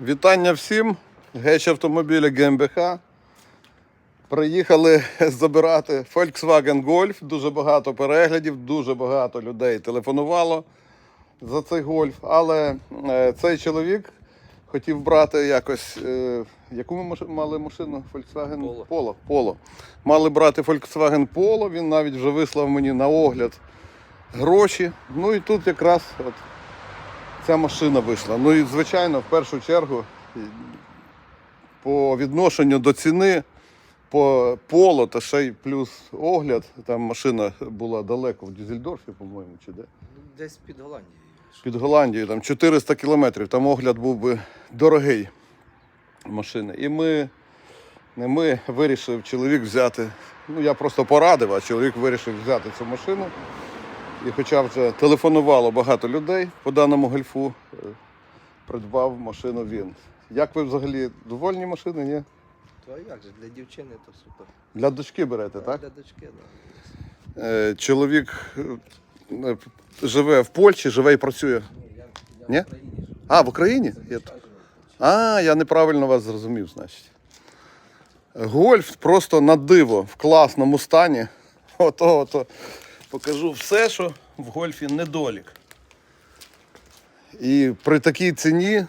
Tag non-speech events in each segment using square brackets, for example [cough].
Вітання всім. Геч автомобіля ГМБХ. Приїхали забирати Volkswagen Golf. Дуже багато переглядів, дуже багато людей телефонувало за цей гольф. Але е, цей чоловік хотів брати якось. Е, яку ми мали машину? Volkswagen Polo. Polo. Polo. Мали брати Volkswagen Polo. Він навіть вже вислав мені на огляд гроші. Ну і тут якраз от ця машина вийшла. Ну і звичайно, в першу чергу, по відношенню до ціни, по поло та ще й плюс огляд. Там машина була далеко в Дюссельдорфі, по-моєму, чи де? Десь під Голландією. Під Голландією, там 400 кілометрів. Там огляд був би дорогий машини. І ми, не ми вирішив чоловік взяти. Ну, я просто порадив, а чоловік вирішив взяти цю машину. І хоча вже телефонувало багато людей по даному гольфу, е, придбав машину він. Як ви взагалі довольні машини? Ні? То а як же, для дівчини то супер. Для дочки берете, так? Для дочки, да. Е, Чоловік е, живе в Польщі, живе і працює. Ні? я, Ні? в Україні живу. А, в Україні? Я... А, я неправильно вас зрозумів, значить. Гольф просто на диво в класному стані. Ото, ото. Покажу все, що в гольфі недолік. І при такій ціні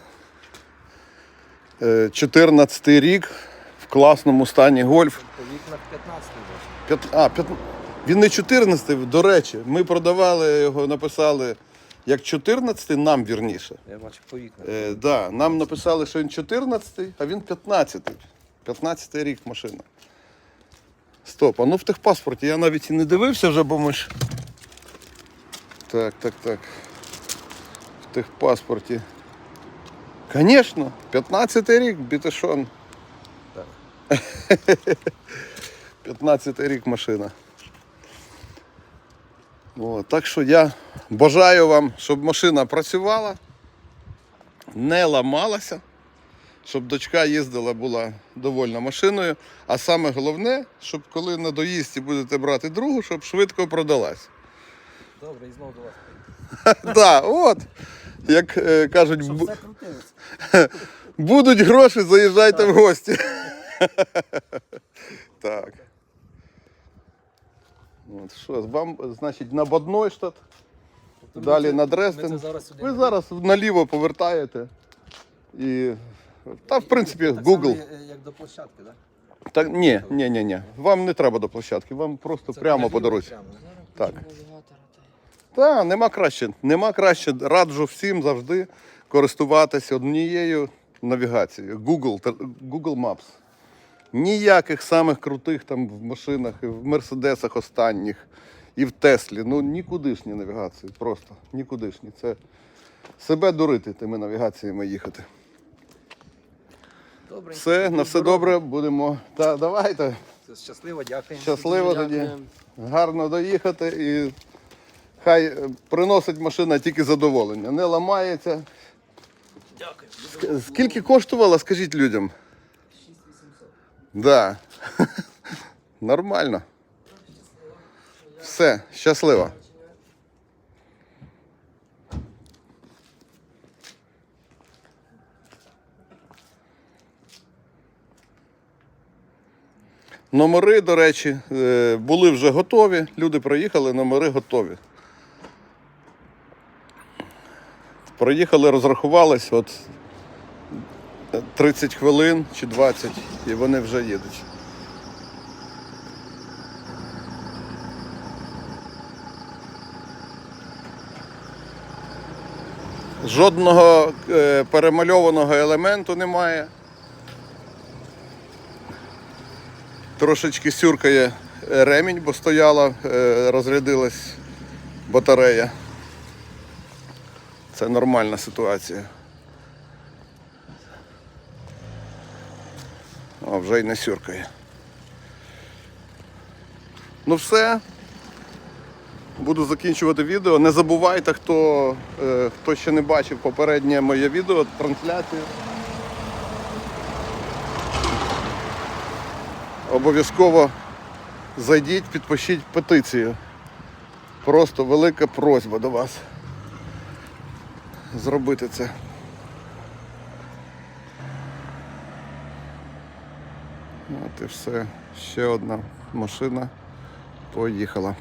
е, 14 рік в класному стані гольф. По вікнах 15 років. А, п'ят- Він не 14, до речі. Ми продавали його, написали як 14, нам вірніше. Я бачу по вікнах. Е, да, нам написали, що він 14, а він 15. 15 рік машина. Стоп, а ну в техпаспорті я навіть і не дивився вже, бо ми ж. Так, так, так. В техпаспорті. Звісно, 15 рік, бітешон. Так. [laughs] 15 рік машина. О, так що я бажаю вам, щоб машина працювала, не ламалася, щоб дочка їздила, була довольна машиною. А саме головне, щоб коли на доїзді будете брати другу, щоб швидко продалась. Добре, і знову до вас. Так, [laughs] от. Як е, кажуть, Щоб все [laughs] будуть гроші, заїжджайте в гості. [laughs] так. От, що, вам, значить, на Баднойштадт, Тобто далі ми це- на Ми це Дрезден. зараз сюди. Ви зараз наліво повертаєте. І. Та, в принципі, Так само, Google. е, Як до площадки, так? Так, ні, ні, ні, ні. Вам не треба до площадки, вам просто прямо по дорозі. Так. Так, нема краще. Нема краще. Раджу всім завжди користуватися однією навігацією. Google, та- Google Maps. Ніяких самих крутих там в машинах, і в Мерседесах останніх, і в Теслі. Ну нікудишні навігації. Просто нікудишні. Це себе дурити тими навігаціями їхати. Добре. Все, на все добре, будемо. Та давайте. Щасливо, дякую. Щасливо тоді. Гарно доїхати і хай е, приносить машина тільки задоволення. Не ламається. Дякую. Скільки коштувала, скажіть людям? 6800. Да. [laughs] Нормально. Все, щасливо. Номери, до речі, е, були вже готові. Люди приїхали, номери готові. Приїхали, розрахувались, от 30 хвилин чи 20, і вони вже їдуть. Жодного е, перемальованого елементу немає. Трошечки сюркає е, ремінь, бо стояла, е, розрядилась батарея. Це нормальна ситуація. О, вже й не сюркає. Ну все. Буду закінчувати відео. Не забувайте, хто, е, хто ще не бачив попереднє моє відео, трансляцію. обов'язково зайдіть, підпишіть петицію. Просто велика просьба до вас зробити це. От і все. Ще одна машина поїхала.